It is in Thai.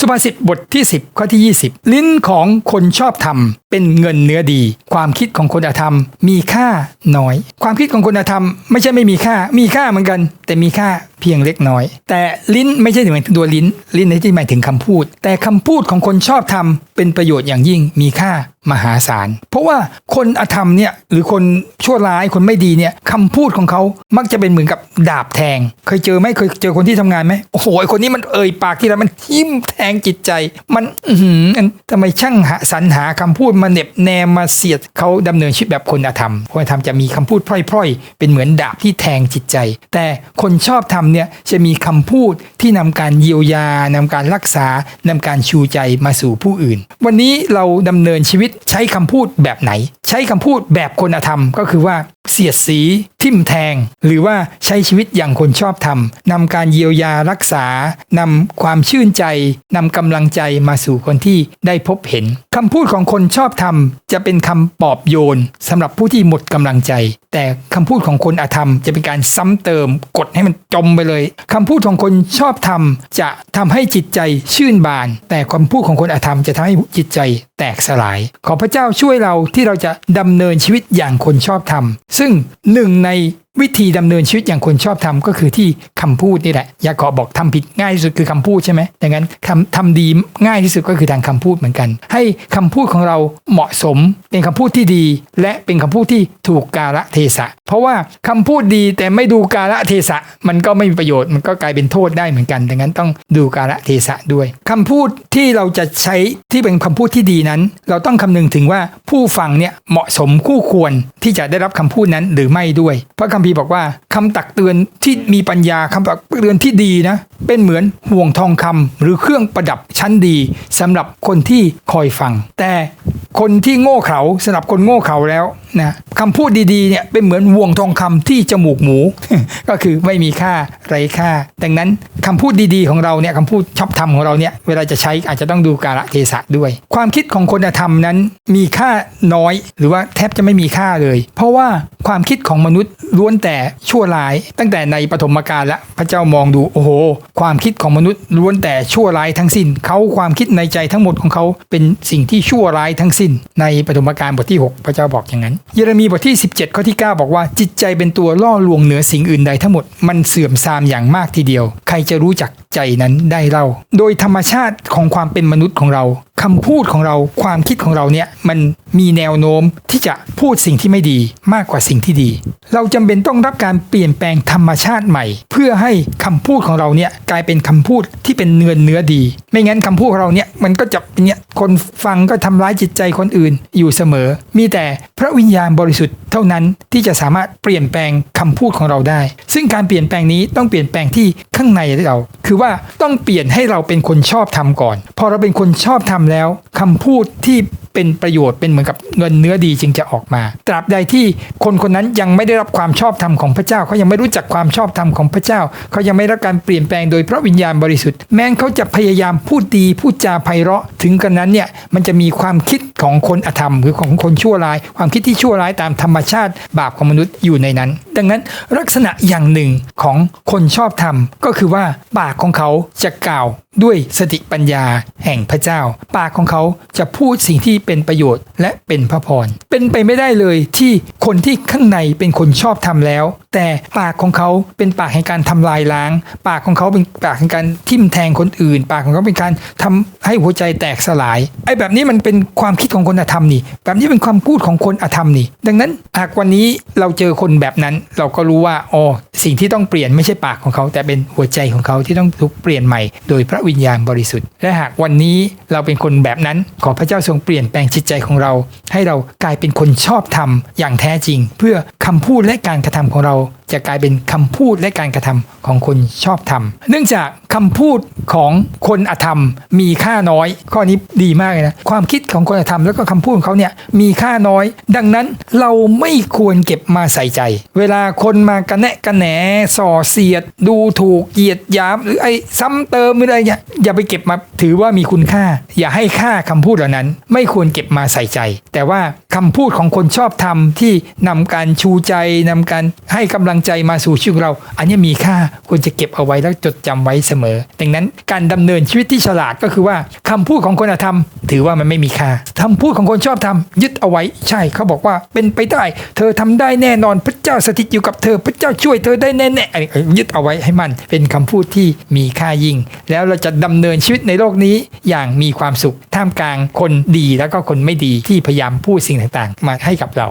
สุภาษิตบทที่ 10 ข้อที่ 20 ลิ้นของคนชอบธรรมเป็นเงินเนื้อดี ความคิดของคนอธรรมมีค่าน้อย ความคิดของคนอธรรมไม่ใช่ไม่มีค่า มีค่าเหมือนกัน แต่มีค่า พียงเล็กน้อย แต่ลิ้นไม่ใช่หมายถึงตัวลิ้น ลิ้นในที่หมายถึงคำพูด แต่คำพูดของคนชอบธรรมเป็นประโยชน์อย่างยิ่งมีค่ามหาศาล เพราะว่าคนอธรรมเนี่ยหรือคนชั่วร้ายคนไม่ดีเนี่ยคำพูดของเขามักจะเป็นเหมือนกับดาบแทง เคยเจอไหมเคยเจอคนที่ทำงานไหมโอ้โหคนนี้มันเอ่ยปากที่ไรมันทิ่มแทงจิตใจ มันอืมทำไมช่างหาสรรหาคำพูดมาเน็บแนมมาเสียดเขาดำเนินชีวิตแบบคนอธรรมคนอธรรมจะมีคำพูดพร่อย ๆ เป็นเหมือนดาบที่แทงจิตใจ แต่คนชอบธรรมเนี่ยจะมีคำพูดที่นำการเยียวยานำการรักษานำการชูใจมาสู่ผู้อื่น วันนี้เราดำเนินชีวิตใช้คำพูดแบบไหน ใช้คำพูดแบบคนธรรมก็คือว่าเสียดสี ทิ่มแทง หรือว่าใช้ชีวิตอย่างคนชอบธรรมนำการเยียวยารักษานำความชื่นใจนำกำลังใจมาสู่คนที่ได้พบเห็นคำพูดของคนชอบธรรมจะเป็นคำปอบโยนสำหรับผู้ที่หมดกำลังใจ แต่คำพูดของคนอธรรม จะเป็นการซ้ำเติม กดให้มันจมไปเลยคำพูดของคนชอบธรรมจะทำให้จิตใจชื่นบาน แต่คำพูดของคนอธรรมจะทำให้จิตใจแตกสลาย ขอพระเจ้าช่วยเราที่เราจะดำเนินชีวิตอย่างคนชอบธรรมซึ่งหนึ่งใน วิธีดำเนินชีวิตอย่างคนชอบทำก็คือที่คำพูดนี่แหละยาขอบอกทำผิดง่ายที่สุดคือคำพูดใช่ไหมดังนั้นคำทำดีง่ายที่สุดก็คือทางคำพูดเหมือนกัน ให้คำพูดของเราเหมาะสมเป็นคำพูดที่ดี และเป็นคำพูดที่ถูกกาละเทศะ เพราะว่าคำพูดดีแต่ไม่ดูกาละเทศะ มันก็ไม่มีประโยชน์มันก็กลายเป็นโทษได้เหมือนกัน ดังนั้นต้องดูกาละเทศะด้วยคำพูดที่เราจะใช้ที่เป็นคำพูดที่ดีนั้น เราต้องคำนึงถึงว่าผู้ฟังเนี่ยเหมาะสมคู่ควรที่จะได้รับคำพูดนั้นหรือไม่ด้วย เพราะคัมภีร์บอกว่าคำตักเตือนที่มีปัญญาคำตักเตือนที่ดีนะ เป็นเหมือนห่วงทองคำหรือเครื่องประดับชั้นดีสำหรับคนที่คอยฟัง แต่ คนที่โง่เขลาสำหรับคนโง่เขลาแล้วนะคำพูดดีๆเนี่ยเป็นเหมือนวงทองคำที่จมูกหมู ก็คือไม่มีค่าไร้ค่า ดังนั้นคำพูดดีๆของเราเนี่ยคำพูดชอบธรรมของเราเนี่ยเวลาจะใช้อาจจะต้องดูกาลเทศะด้วย ความคิดของคนธรรมนั้นมีค่าน้อย หรือว่าแทบจะไม่มีค่าเลย เพราะว่าความคิดของมนุษย์ล้วนแต่ชั่วร้าย ตั้งแต่ในปฐมกาลละพระเจ้ามองดูโอ้โห ความคิดของมนุษย์ล้วนแต่ชั่วร้ายทั้งสิ้นเขาความคิดในใจทั้งหมดของเขาเป็นสิ่งที่ชั่วร้ายทั้งสิ้นสิ้น ในปฐมกาลบทที่ 6 พระเจ้าบอกอย่างนั้น เยเรมีบทที่ 17 ข้อที่ 9 บอกว่าจิตใจเป็นตัวล่อลวงเหนือสิ่งอื่นใดทั้งหมดมันเสื่อมทรามอย่างมากทีเดียว ใครจะรู้จักใจนั้นได้เล่า โดยธรรมชาติของความเป็นมนุษย์ของเราคำพูดของเราความคิดของเราเนี่ยมัน มีแนวโน้มที่จะพูดสิ่งที่ไม่ดีมากกว่าสิ่งที่ดี เราจำเป็นต้องรับการเปลี่ยนแปลงธรรมชาติใหม่ เพื่อให้คำพูดของเราเนี่ยกลายเป็นคำพูดที่เป็นเนื้อเนื้อดี ไม่งั้นคำพูดของเราเนี่ยมันก็จะเนี่ยคนฟังก็ทำร้ายจิตใจคนอื่นอยู่เสมอ มีแต่พระวิญญาณบริสุทธิ์เท่านั้นที่จะสามารถเปลี่ยนแปลงคำพูดของเราได้ ซึ่งการเปลี่ยนแปลงนี้ต้องเปลี่ยนแปลงที่ข้างในเรา คือว่าต้องเปลี่ยนให้เราเป็นคนชอบทำก่อน พอเราเป็นคนชอบทำแล้ว คำพูดที่เป็นประโยชน์เป็นเหมือนกับเงินเนื้อดีจึงจะออกมา ตราบใดที่คนคนนั้นยังไม่ได้รับความชอบธรรมของพระเจ้าเขายังไม่รู้จักความชอบธรรมของพระเจ้า เขายังไม่รับการเปลี่ยนแปลงโดยพระวิญญาณบริสุทธิ์แม้เขาจะพยายามพูดดีพูดจาไพเราะ ถึงกันนั้นเนี่ยมันจะมีความคิด ของคนอธรรม หรือของคนชั่วร้าย ความคิดที่ชั่วร้ายตามธรรมชาติบาปของมนุษย์อยู่ในนั้น ดังนั้นลักษณะอย่างหนึ่งของคนชอบธรรม ก็คือว่าปากของเขาจะกล่าวด้วยสติปัญญาแห่งพระเจ้า ปากของเขาจะพูดสิ่งที่เป็นประโยชน์ และเป็นพระพร เป็นไปไม่ได้เลยที่คนที่ข้างในเป็นคนชอบทำแล้ว แต่ปากของเขาเป็นปากแห่งการทำลายล้าง ปากของเขาเป็นปากแห่งการทิ่มแทงคนอื่น ปากของเขาเป็นการทำให้หัวใจแตกสลาย ไอ้แบบนี้มันเป็นความคิดของคนอธรรมนี่ แบบนี้เป็นความพูดของคนอธรรมนี่ ดังนั้นหากวันนี้เราเจอคนแบบนั้น เราก็รู้ว่าอ๋อสิ่งที่ต้องเปลี่ยนไม่ใช่ปากของเขา แต่เป็นหัวใจของเขาที่ต้องถูกเปลี่ยนใหม่ โดยพระวิญญาณบริสุทธิ์ และหากวันนี้เราเป็นคนแบบนั้น ขอพระเจ้าทรงเปลี่ยนแปลงจิตใจของเรา ให้เรากลายเป็นคนชอบธรรมอย่างแท้จริง เพื่อคำพูดและการกระทำของเราจะกลายเป็นคำพูดและการกระทำของคนชอบธรรมเนื่องจากคำพูดของคนอธรรม มีค่าน้อย ข้อนี้ดีมากเลยนะความคิดของคนอธรรมแล้วก็คำพูดของเขาเนี่ยมีค่าน้อย ดังนั้นเราไม่ควรเก็บมาใส่ใจ เวลาคนมากระแนะกระแหนส่อเสียด ดูถูกเหยียดหยามหรือไอ้ซ้ำเติมอะไรเนี่ยอย่าไปเก็บมาถือว่ามีคุณค่า อย่าให้ค่าคำพูดเหล่านั้น ไม่ควรเก็บมาใส่ใจ แต่ว่าคำพูดของคนชอบธรรมที่นำการชูใจนำการให้กำลังลังใจมาสู่ชีวิตเรา อันนี้มีค่าควรจะเก็บเอาไว้แล้วจดจำไว้เสมอ ดังนั้นการดำเนินชีวิตที่ฉลาดก็คือว่าคำพูดของคนธรรม ถือว่ามันไม่มีค่าคำพูดของคนชอบทำยึดเอาไว้ใช่เขาบอกว่าเป็นไปได้ เธอทำได้แน่นอนพระเจ้าสถิตอยู่กับเธอพระเจ้าช่วยเธอได้แน่ๆอันนี้ยึดเอาไว้ให้มันเป็นคำพูดที่มีค่ายิ่ง แล้วเราจะดำเนินชีวิตในโลกนี้อย่างมีความสุขท่ามกลางคนดีแล้วก็คนไม่ดีที่พยายามพูดสิ่งต่างๆ มาให้กับเรา